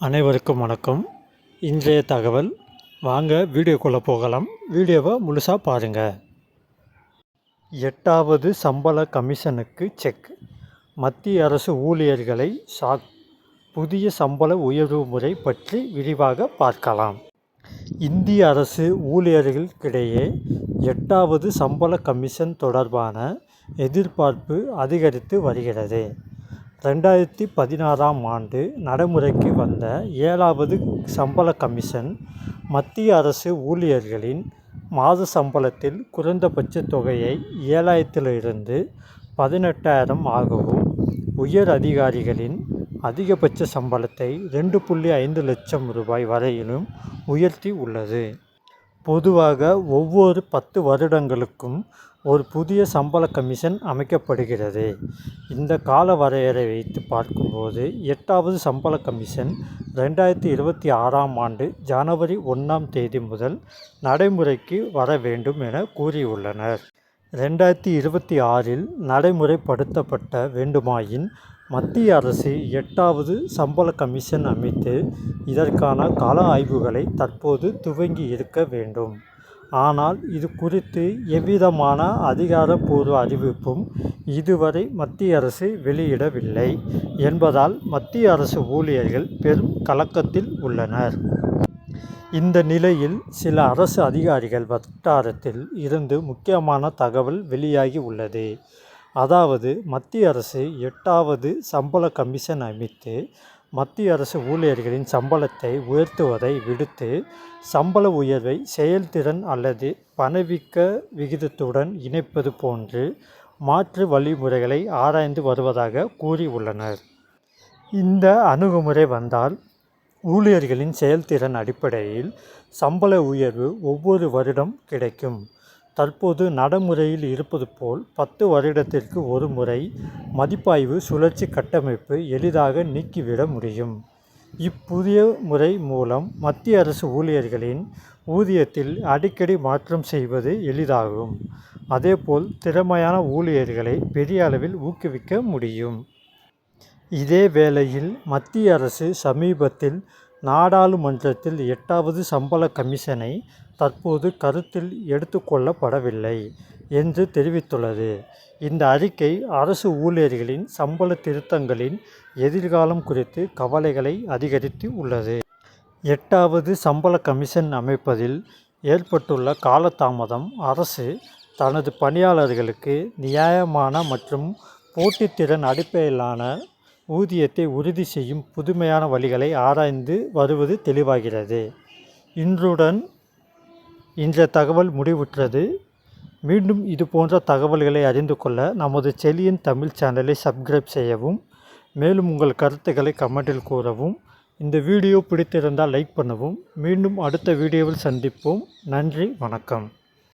அனைவருக்கும் வணக்கம். இன்றைய தகவல் வாங்க வீடியோக்குள்ளே போகலாம். வீடியோவை முழுசாக பாருங்கள் எட்டாவது சம்பள கமிஷனுக்கு செக். மத்திய அரசு ஊழியர்களை சா புதிய சம்பள உயர்வு முறை பற்றி விரிவாக பார்க்கலாம். இந்திய அரசு ஊழியர்களுக்கிடையே எட்டாவது சம்பள கமிஷன் தொடர்பான எதிர்பார்ப்பு அதிகரித்து வருகிறது. ரெண்டாயிரத்தி பதினாறாம் ஆண்டு நடைமுறைக்கு வந்த ஏழாவது சம்பள கமிஷன் மத்திய அரசு ஊழியர்களின் மாத சம்பளத்தில் குறைந்தபட்ச தொகையை ஏழாயிரத்திலிருந்து பதினெட்டாயிரம் ஆகவும் உயர் அதிகாரிகளின் அதிகபட்ச சம்பளத்தை ரெண்டு புள்ளி ஐந்து லட்சம் ரூபாய் வரையிலும் உயர்த்தி உள்ளது. பொதுவாக ஒவ்வொரு பத்து வருடங்களுக்கும் ஒரு புதிய சம்பள கமிஷன் அமைக்கப்படுகிறது. இந்த கால வரையறை வைத்து பார்க்கும்போது எட்டாவது சம்பள கமிஷன் ரெண்டாயிரத்தி இருபத்தி ஆறாம் ஆண்டு ஜனவரி ஒன்றாம் தேதி முதல் நடைமுறைக்கு வர வேண்டும் என கூறியுள்ளனர். ரெண்டாயிரத்தி இருபத்தி ஆறில் நடைமுறைப்படுத்தப்பட்ட வேண்டுமாயின் மத்திய அரசு எட்டாவது சம்பள கமிஷன் அமைத்து இதற்கான கள ஆய்வுகளை தற்போது துவங்கி இருக்க வேண்டும். ஆனால் இது குறித்து எவ்விதமான அதிகாரப்பூர்வ அறிவிப்பும் இதுவரை மத்திய அரசு வெளியிடவில்லை என்பதால் மத்திய அரசு ஊழியர்கள் பெரும் கலக்கத்தில் உள்ளனர். இந்த நிலையில் சில அரசு அதிகாரிகள் வட்டாரத்தில் இருந்து முக்கியமான தகவல் வெளியாகி உள்ளது. அதாவது மத்திய அரசு எட்டாவது சம்பள கமிஷன் அமைத்து மத்திய அரசு ஊழியர்களின் சம்பளத்தை உயர்த்துவதை விடுத்து சம்பள உயர்வை செயல்திறன் அல்லது பணவீக்க விகிதத்துடன் இணைப்பது போன்று மாற்று வழிமுறைகளை ஆராய்ந்து வருவதாக கூறியுள்ளனர். இந்த அணுகுமுறை வந்தால் ஊழியர்களின் செயல்திறன் அடிப்படையில் சம்பள உயர்வு ஒவ்வொரு வருடம் கிடைக்கும். தற்போது நடைமுறையில் இருப்பது போல் பத்து வருடத்திற்கு ஒரு முறை மதிப்பாய்வு சுழற்சி கட்டமைப்பு எளிதாக நீக்கிவிட முடியும். இப்புதிய முறை மூலம் மத்திய அரசு ஊழியர்களின் ஊதியத்தில் அடிக்கடி மாற்றம் செய்வது எளிதாகும். அதேபோல் திறமையான ஊழியர்களை பெரிய அளவில் ஊக்குவிக்க முடியும். இதே வேளையில் மத்திய அரசு சமீபத்தில் நாடாளுமன்றத்தில் எட்டாவது சம்பள கமிஷனை தற்போது கருத்தில் எடுத்துக்கொள்ளப்படவில்லை என்று தெரிவித்துள்ளது. இந்த அறிக்கை அரசு ஊழியர்களின் சம்பள திருத்தங்களின் எதிர்காலம் குறித்து கவலைகளை அதிகரித்து உள்ளது. எட்டாவது சம்பள கமிஷன் அமைப்பதில் ஏற்பட்டுள்ள காலதாமதம் அரசு தனது பணியாளர்களுக்கு நியாயமான மற்றும் போட்டித்திறன் அடிப்படையிலான ஊதியத்தை உறுதி செய்யும் புதுமையான வழிகளை ஆராய்ந்து வருவது தெளிவாகிறது. இன்றுடன் இன்றைய தகவல் முடிவுற்றது. மீண்டும் இது போன்ற தகவல்களை அறிந்து கொள்ள நமது செலியின் தமிழ் சேனலை சப்ஸ்கிரைப் செய்யவும் மேலும் உங்கள் கருத்துக்களை கமெண்டில் கூறவும் இந்த வீடியோ பிடித்திருந்தால் லைக் பண்ணவும். மீண்டும் அடுத்த வீடியோவில் சந்திப்போம். நன்றி வணக்கம்.